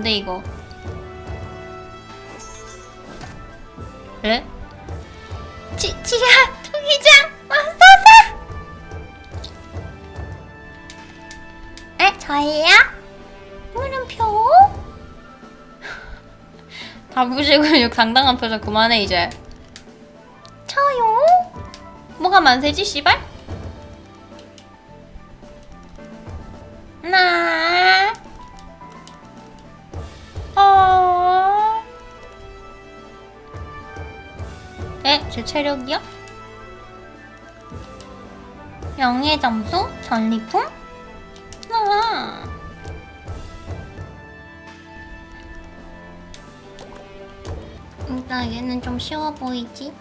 안 돼 이거. 에? 지 지하 투기장 마사사. 에 저예요? 물음표? 다부지근육 당당한 표정 그만해 이제. 저요? 뭐가 만세지 씨발? 제 체력이요? 명예 점수? 전리품? 아. 일단 얘는 좀 쉬워 보이지?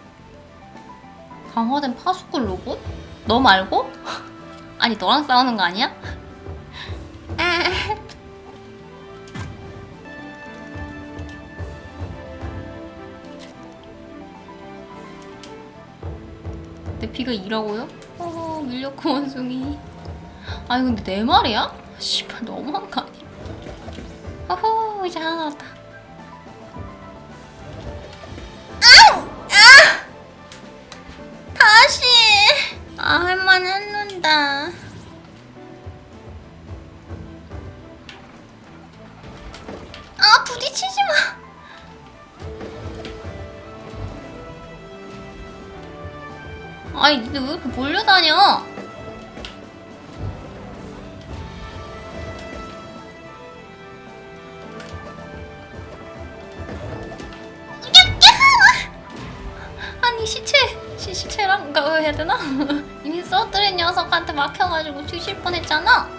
강화된 파수꾼 로봇? 너 말고? 아니 너랑 싸우는 거 아니야? 내 피가 2라고요? 어 밀렸고 원숭이 아니 근데 내 말이야? 씨발 너무한 거 아니야? 어허 이제 하나 남았다 몰려 다녀 아니 시체 시, 시체랑 가 해야 되나? 이미 써드린 녀석한테 막혀가지고 뒤질 뻔했잖아.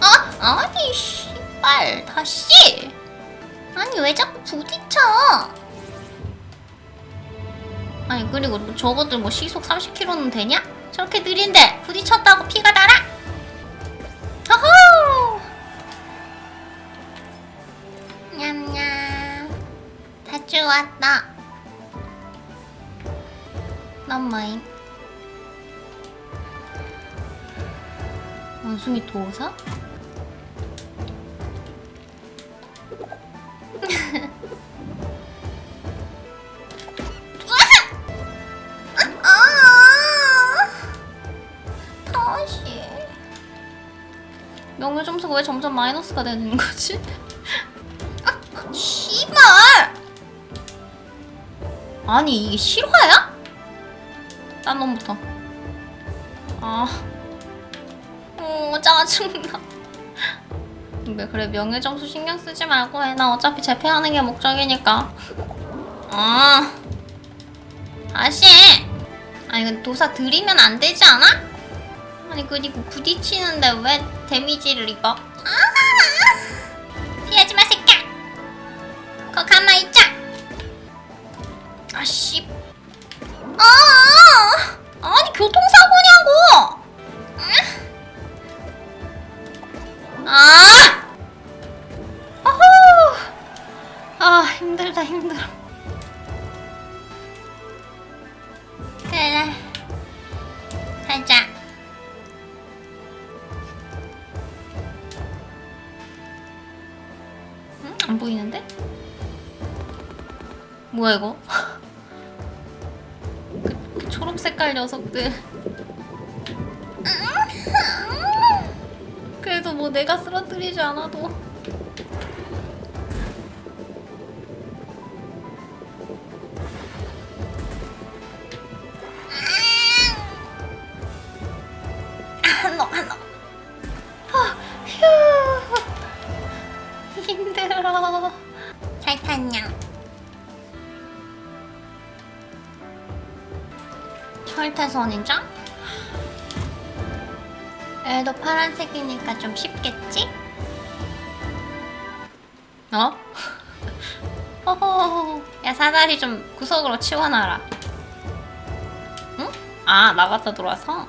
아 아니 씨발 다시. 아니 왜 자꾸 부딪혀? 아니 그리고 뭐 저것들 뭐 시속 30km는 되냐? 저렇게 느린데 부딪혔다고 피가 달아? 허호! 냠냠 다 주웠다. 난 마인. 원숭이 도사? 왜 점점 마이너스가 되는 거지? 아, 씨발! 아니 이게 실화야? 딴 놈부터. 아, 어 짜증나. 근데 그래 명예 점수 신경 쓰지 말고 해. 나 어차피 재패하는 게 목적이니까. 아, 다시. 해. 아니 근데 도사 들이면 안 되지 않아? 아니 그리고 부딪히는데 왜 데미지를 입어? 녀석들. 그래도 뭐 내가 쓰러뜨리지 않아도. 철퇴선이죠? 얘도 파란색이니까 좀 쉽겠지? 어? 야 사다리 좀 구석으로 치워놔라 응? 아 나갔다 들어와서?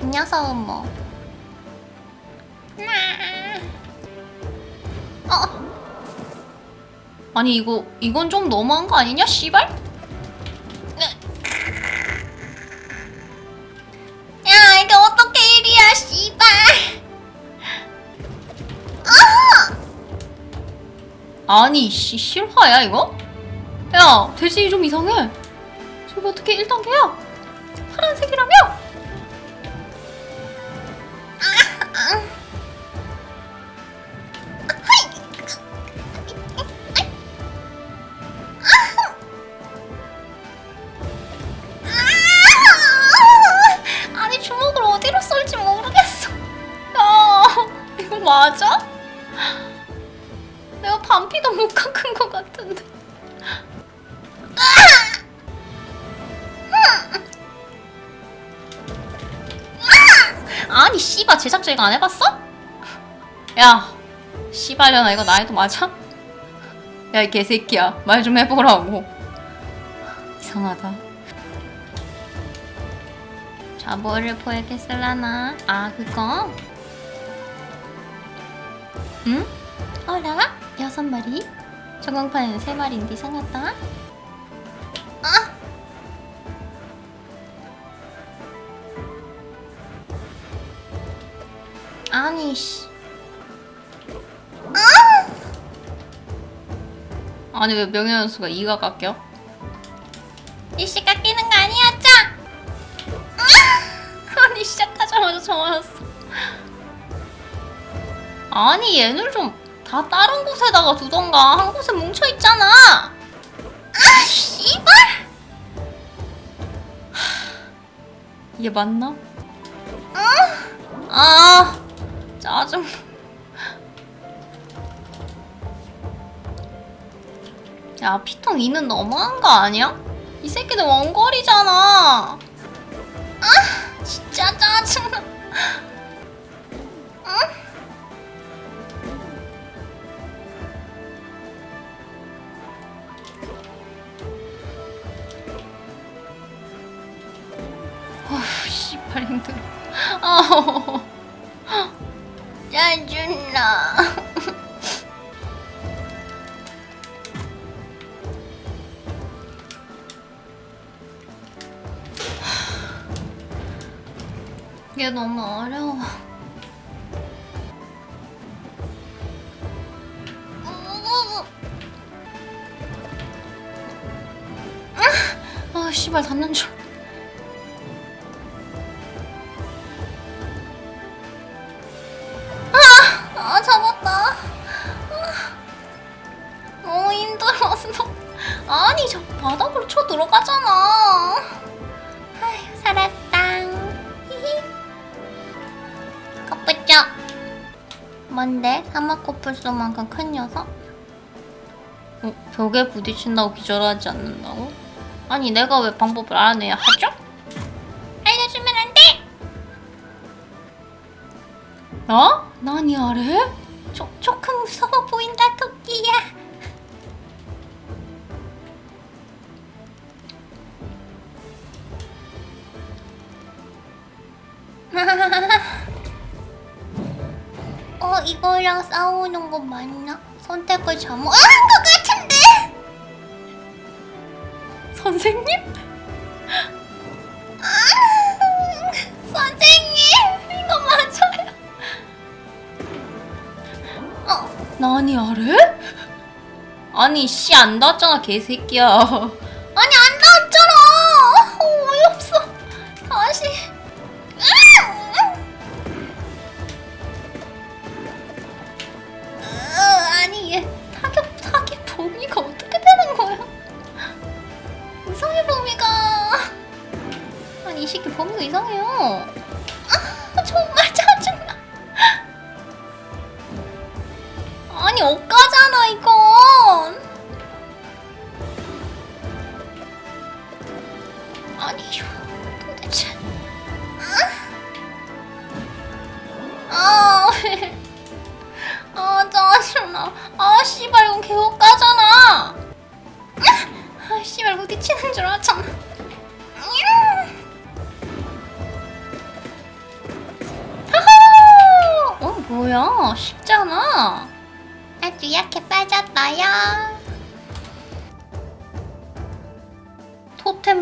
이 녀석은 뭐 나. 어. 아니 이거 이건 좀 너무한 거 아니냐 씨발? 네. 야 이게 어떻게 일이야 씨발 어! 아니 씨 실화야 이거? 야 돼지 좀 이상해 저거 어떻게 1단계야? 파란색이라며? 아. 맞아? 내가 반피도 못 깎은 것 같은데. 아니 씨발 제작자 이거 안 해봤어? 야 씨발려나 이거 나이도 맞아? 야 이 개새끼야 말 좀 해보라고 이상하다 자 뭐를 보여겠을라나 아 그거? 응? 어라? 여섯 마리? 전광판에는 세 마리인데 이상하다. 아! 아니 씨. 아! 아니 왜 명예연수가 이가 깎여? 아니 얘는 좀 다 다른 곳에다가 두던가 한 곳에 뭉쳐 있잖아. 아 씨발. 하, 이게 맞나? 아, 아 짜증. 야 피통 2는 너무한 거 아니야? 이 새끼들 원거리잖아. 아 진짜 짜증나. 응? 씨발 힘들어. 아우. 짜증나. 이게 너무 어려워. 아, 씨발 닿는 줄. 하마코플소만큼 큰 녀석? 어, 벽에 부딪힌다고 기절하지 않는다고? 아니 내가 왜 방법을 알아내야 하죠? 알려주면 안 돼! 어? 난 이 아래? 조, 조금 무서워 보인다 토끼야 이거랑 싸우는 거 맞나? 선택을 잘못 한 것 같은데? 선생님? 아, 선생님 이거 맞아요 어, 난이 아래? 아니 씨 안 닿았잖아 개새끼야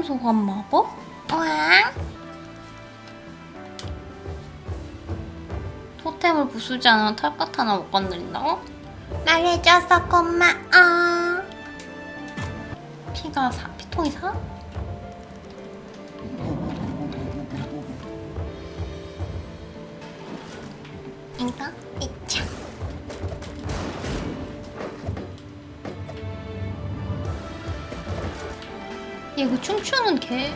소환 마법? 와. 토템을 부수지 않으면 털끝 하나 못 건드린다고? 말해줘서 고마워. 피가 사, 피통이 사? 이거 얘그 춤추는 개.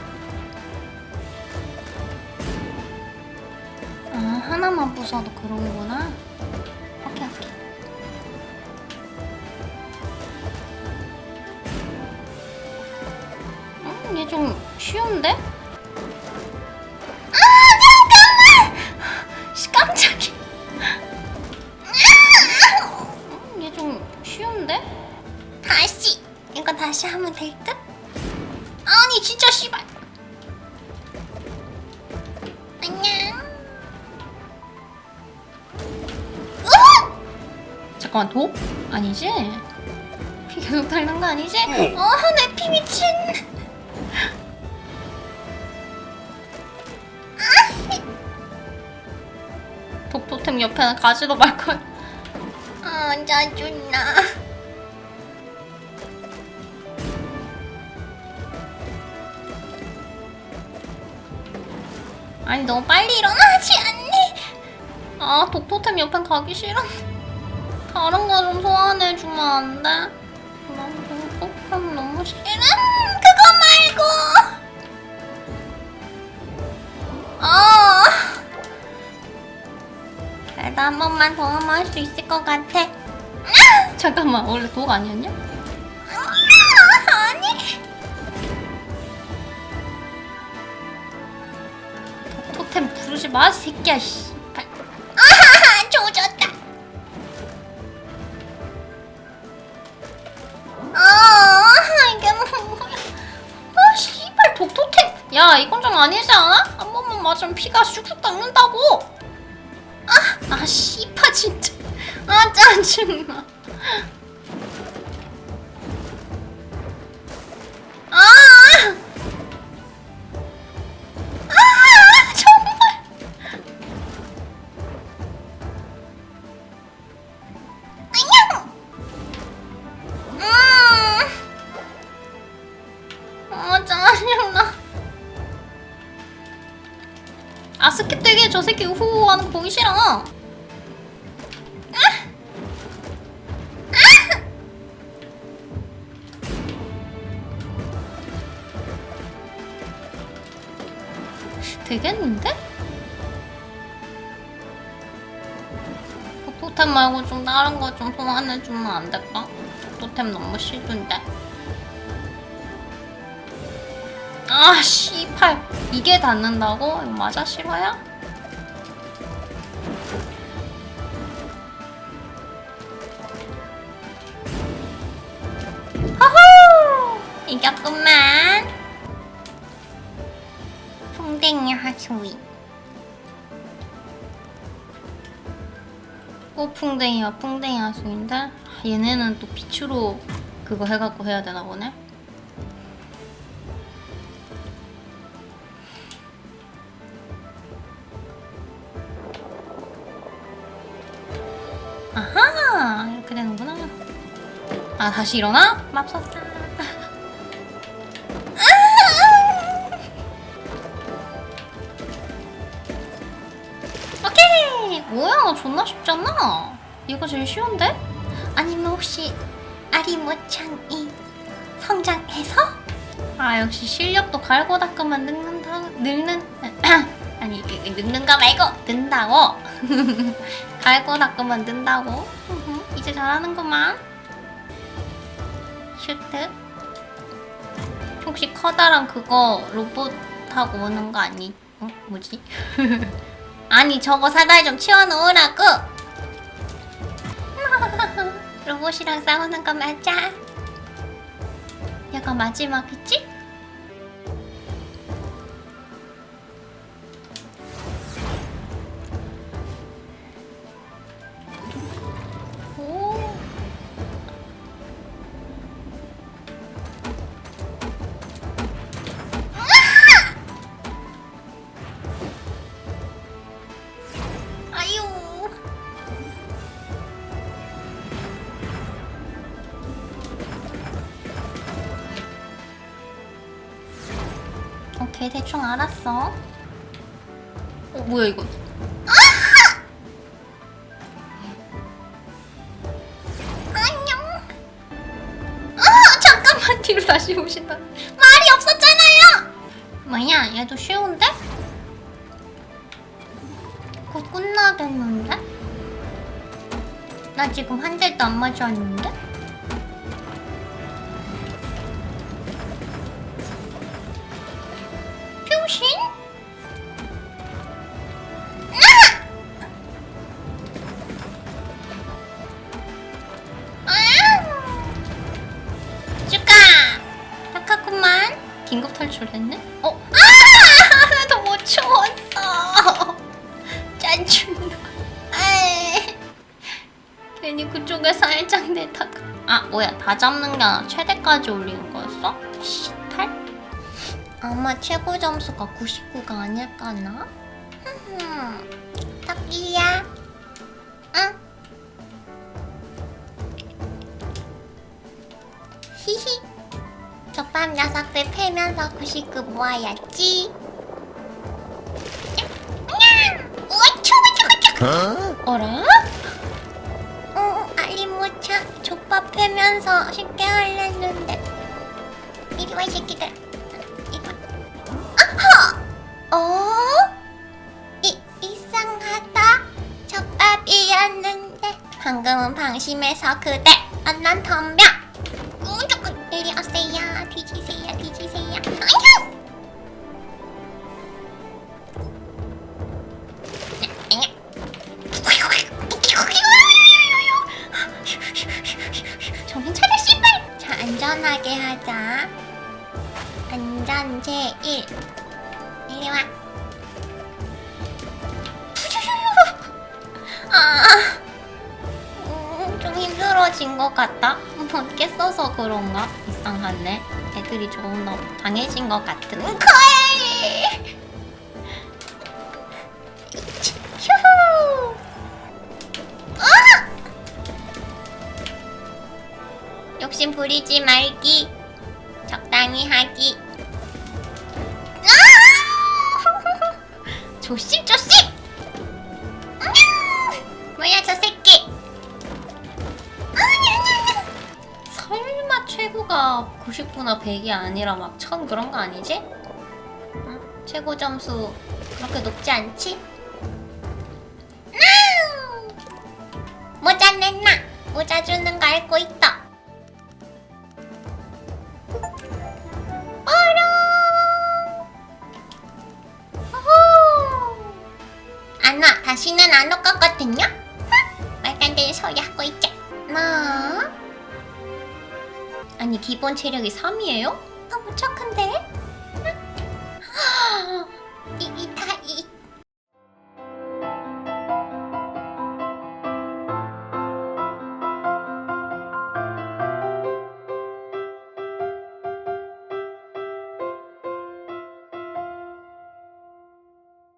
아 하나만 부숴도 그러는구나. 오케이 오케이. 음, 얘 좀 쉬운데? 잠깐만 도? 아니지? 피 계속 달는 거 아니지? 어, 내 피 미친. 아! 독토템 옆에는 가지도 말 걸. 아, 짜증나. 아니 너무 빨리 일어나지 않니? 아 독토템 옆엔 가기 싫어. 다른 거 좀 소환해주면 안 돼? 난 독토템 너무 싫어. 그거 말고. 어. 그래도 한 번만 더 하면 할수 있을 것 같아. 잠깐만 원래 독 아니었냐? 아니. 토템 부르지 마, 새끼야, 씨. 아니지 않아? 한 번만 맞으면 피가 쑥쑥 닦는다고. 아, 아, 씨발, 진짜. 아, 짜증나. 새끼 우후 하는 거 보기 싫어 아! 아! 되겠는데? 토템 말고 좀 다른 거 좀 소환해주면 안 될까? 토템 너무 싫은데. 아, 씨팔. 이게 닿는다고? 맞아, 싫어야? 풍뎅이 하소이. 꽃풍뎅이와 풍뎅이 하수인데 얘네는 또 빛으로 그거 해갖고 해야 되나 보네. 아하 이렇게 되는구나. 아 다시 일어나? 맙소사. 뭐야, 존나 쉽잖아. 이거 제일 쉬운데? 아니면 혹시 아리모창이 성장해서? 아, 역시 실력도 갈고 닦으면 늙는다, 늙는, 아니, 늙는가 말고, 는다고. 갈고 닦으면 는다고. 이제 잘하는구만. 슈트. 혹시 커다란 그거 로봇 타고 오는 거 아니? 어? 뭐지? 아니 저거 사다리 좀 치워놓으라고 로봇이랑 싸우는 거 맞아 얘가 마지막이지? 걔 대충 알았어. 어 뭐야 이거? 안녕. 아 잠깐만 뒤로 다시 오신다. 말이 없었잖아요. 뭐야 얘도 쉬운데? 곧 끝나겠는데? 나 지금 한 대도 안 맞았는데? 탈출했네? 어? 아! 하나도 못 채웠어. 짜증나. 에이. 괜히 그쪽에 살짝 내다가. 아, 뭐야. 다 잡는 게 아니라 최대까지 올리는 거였어? 18? 아마 최고 점수가 99가 아닐까나? 토끼야. 응? 히히. 저밤 녀석들 패면서 99 모아야지. 어라? 어, 알리모차. 족밥 패면서 쉽게 하려는데. 이리 와, 이 새끼들. 이리 와. 아하! 어? 이, 이상하다. 족밥이었는데. 방금은 방심해서 그대. 아, 난 덤벼. 하자. 안전 제일. 이리 와. 아, 음, 좀 힘들어진 것 같다. 밖에 써서 그런가? 이상하네. 애들이 조금 더 강해진 것 같은. 거에. 휴. 아! 욕심 부리지 말기. 적당히 하기. 아! 조심 조심. 음! 뭐야 저 새끼. 아, 설마 최고가 99나 100이 아니라 막 1000 그런 거 아니지? 응? 최고 점수 그렇게 높지 않지? 음! 모자 냈나? 모자 주는 거 알고 있다. 다시는 안올 거거든요? 흥, 말도 안 되는 소리 하고 있지. 나? 아니 기본 체력이 3이에요? 너무 착한데?